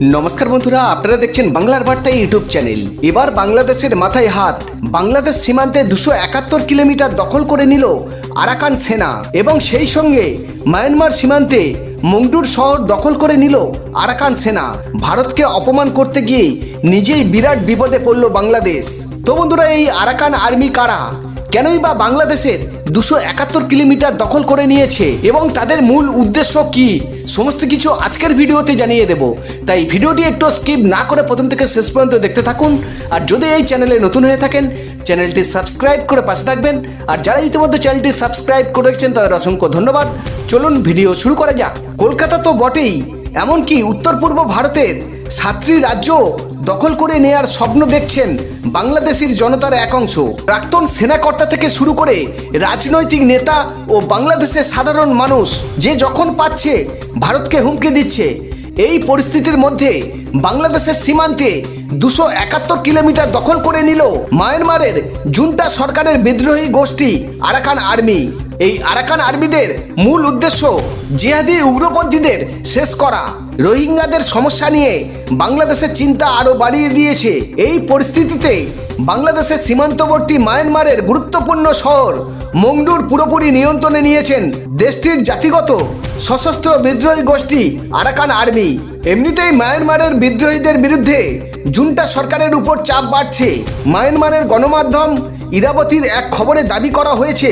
নমস্কার বন্ধুরা, আপনারা দেখছেন বাংলার বার্তা ইউটিউব চ্যানেল। এবার বাংলাদেশের মাথায় হাত। বাংলাদেশ সীমান্তে দুশো একাত্তর কিলোমিটার দখল করে নিল আরাকান সেনা এবং সেই সঙ্গে মায়ানমার সীমান্তে মংডুর শহর দখল করে নিল আরাকান সেনা। ভারতকে অপমান করতে গিয়ে নিজেই বিরাট বিপদে পড়ল বাংলাদেশ। তো বন্ধুরা, এই আরাকান আর্মি কারা? কেনই বা বাংলাদেশের দুশো একাত্তর কিলোমিটার দখল করে নিয়েছে এবং তাদের মূল উদ্দেশ্য কি? সমস্ত কিছু আজকের ভিডিওতে জানিয়ে দেব। তাই ভিডিওটি একটু স্কিপ না করে প্রথম থেকে শেষ পর্যন্ত দেখতে থাকুন। আর যদি এই চ্যানেলে নতুন হয়ে থাকেন, চ্যানেলটি সাবস্ক্রাইব করে পাশে থাকবেন। আর যারা ইতিমধ্যে চ্যানেলটি সাবস্ক্রাইব করে রেখেছেন, তাদের অসংখ্য ধন্যবাদ। চলুন ভিডিও শুরু করা যাক। কলকাতা তো বটেই, এমনকি উত্তর পূর্ব ভারতের সাতটি রাজ্য দখল করে নেয়ার স্বপ্ন দেখছেন বাংলাদেশের জনতার এক অংশ। প্রাক্তন সেনাকর্তা থেকে শুরু করে রাজনৈতিক নেতা ও বাংলাদেশের সাধারণ মানুষ যে যখন পাচ্ছে, ভারতকে হুমকি দিচ্ছে। এই পরিস্থিতির মধ্যে বাংলাদেশের সীমান্তে দুশো একাত্তর কিলোমিটার দখল করে নিল মায়ানমারের জুন্টা সরকারের বিদ্রোহী গোষ্ঠী আরাকান আর্মি। এই আরাকান আর্মিদের মূল উদ্দেশ্য জিহাদি উগ্রপন্থীদের শেষ করা। রোহিঙ্গাদের সমস্যা নিয়ে বাংলাদেশের চিন্তা আরও বাড়িয়ে দিয়েছে। এই পরিস্থিতিতে বাংলাদেশের সীমান্তবর্তী মায়ানমারের গুরুত্বপূর্ণ শহর মংডুর পুরোপুরি নিয়ন্ত্রণে নিয়েছেন দেশটির জাতিগত সশস্ত্র বিদ্রোহী গোষ্ঠী আরাকান আর্মি। এমনিতেই মায়ানমারের বিদ্রোহীদের বিরুদ্ধে জুন্টা সরকারের উপর চাপ বাড়ছে। মায়ানমারের গণমাধ্যম ইরাবতীর এক খবরে দাবি করা হয়েছে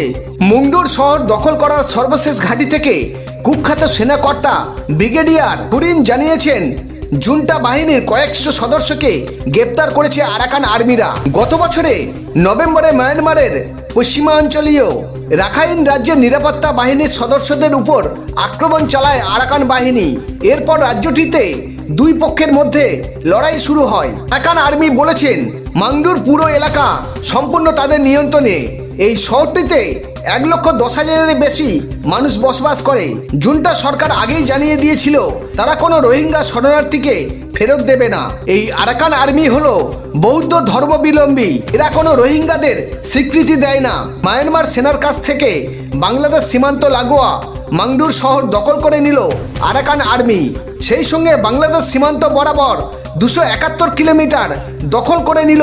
মুন্ডুর শহর দখল করার সর্বশেষ ঘাঁটি থেকে কুখ্যাত সেনাকর্তা ব্রিগেডিয়ার হুরিন জানিয়েছেন, জুন্টা বাহিনীর কয়েকশো সদস্যকে গ্রেপ্তার করেছে আরাকান আর্মিরা। গত বছরে নভেম্বরে মায়ানমারের পশ্চিমাঞ্চলীয় রাখাইন রাজ্যের নিরাপত্তা বাহিনীর সদস্যদের উপর আক্রমণ চালায় আরাকান বাহিনী। এরপর রাজ্যটিতে দুই পক্ষের মধ্যে লড়াই শুরু হয়। আরাকান আর্মি বলেছেন, মাংডুর পুরো এলাকা সম্পূর্ণ তাদের নিয়ন্ত্রণে। এই শহরটিতে এক লক্ষ দশ হাজারের বেশি মানুষ বসবাস করে। জুনটা সরকার আগেই জানিয়ে দিয়েছিল, তারা কোনো রোহিঙ্গা শরণার্থীকে ফেরত দেবে না। এই আরাকান আর্মি হলো বৌদ্ধ ধর্মবিলম্বী। এরা কোনো রোহিঙ্গাদের স্বীকৃতি দেয় না। মায়ানমার সেনার কাছ থেকে বাংলাদেশ সীমান্ত লাগোয়া মাংডুর শহর দখল করে নিল আরাকান আর্মি। সেই সঙ্গে বাংলাদেশ সীমান্ত বরাবর দুশো একাত্তর কিলোমিটার দখল করে নিল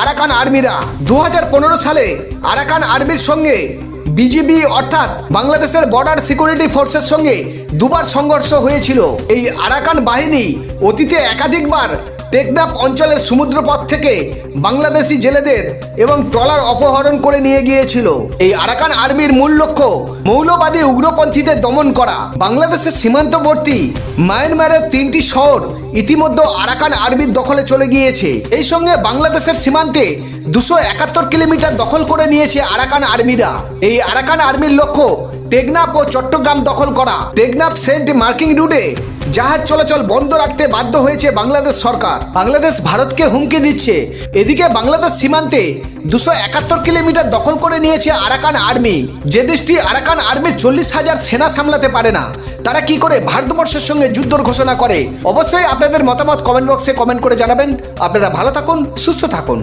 আরাকান আর্মিরা। দু হাজার পনেরো সালে আরাকান আর্মির সঙ্গে বিজিবি অর্থাৎ বাংলাদেশের বর্ডার সিকিউরিটি ফোর্সের সঙ্গে দুবার সংঘর্ষ হয়েছিল। এই আরাকান বাহিনী অতীতে একাধিকবার টেকনাফ অঞ্চলের সমুদ্রপথ থেকে বাংলাদেশি জেলেদের এবং ট্রলার অপহরণ করে নিয়ে গিয়েছিল। এই আরাকান আর্মির মূল লক্ষ্য, মৌলবাদী উগ্রপন্থীদের দমন করা। বাংলাদেশের সীমান্তবর্তী মায়ানমারের তিনটি শহর ইতিমধ্যে আরাকান আর্মির দখলে চলে গিয়েছে। এই সঙ্গে বাংলাদেশের সীমান্তে দুশো একাত্তর কিলোমিটার দখল করে নিয়েছে আরাকান আর্মিরা। এই আরাকান আর্মির লক্ষ্য টেকনাফ ও চট্টগ্রাম দখল করা। টেকনাফ সেন্ট মার্কিং রুটে জাহাজ চলাচল বন্ধ রাখতে বাধ্য হয়েছে বাংলাদেশ সরকার। বাংলাদেশ ভারতকে হুমকি দিচ্ছে। এদিকে বাংলাদেশ সীমান্তে দুশো একাত্তর কিলোমিটার দখল করে নিয়েছে আরাকান আর্মি। যে দেশটি আরাকান আর্মির চল্লিশ হাজার সেনা সামলাতে পারে না, তারা কি করে ভারতবর্ষের সঙ্গে যুদ্ধর ঘোষণা করে? অবশ্যই আপনাদের মতামত কমেন্ট বক্সে কমেন্ট করে জানাবেন। আপনারা ভালো থাকুন, সুস্থ থাকুন।